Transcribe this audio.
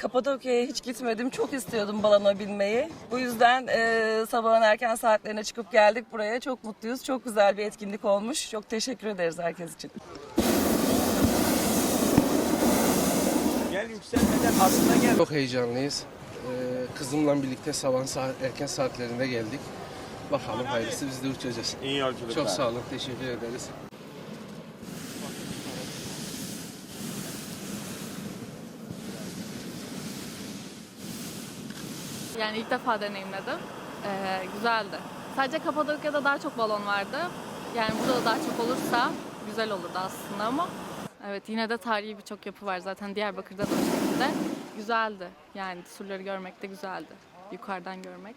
Kapadokya'ya hiç gitmedim. Çok istiyordum balona binmeyi. Bu yüzden e, sabahın erken saatlerine çıkıp geldik buraya. Çok mutluyuz. Çok güzel bir etkinlik olmuş. Çok teşekkür ederiz herkes için. Gel yükselmeden aslında gel. Çok heyecanlıyız. Ee, kızımla birlikte sabah saat, erken saatlerinde geldik. Bakalım hayırlısı biz de uçacağız. İyi yolculuklar. Çok sağ olun, teşekkür ederiz. Yani ilk defa deneyimledim. Ee, güzeldi. Sadece Kapadokya'da daha çok balon vardı. Yani burada da daha çok olursa güzel olurdu aslında ama evet yine de tarihi birçok yapı var zaten Diyarbakır'da da o şekilde. Güzeldi. Yani surları görmek de güzeldi. Yukarıdan görmek.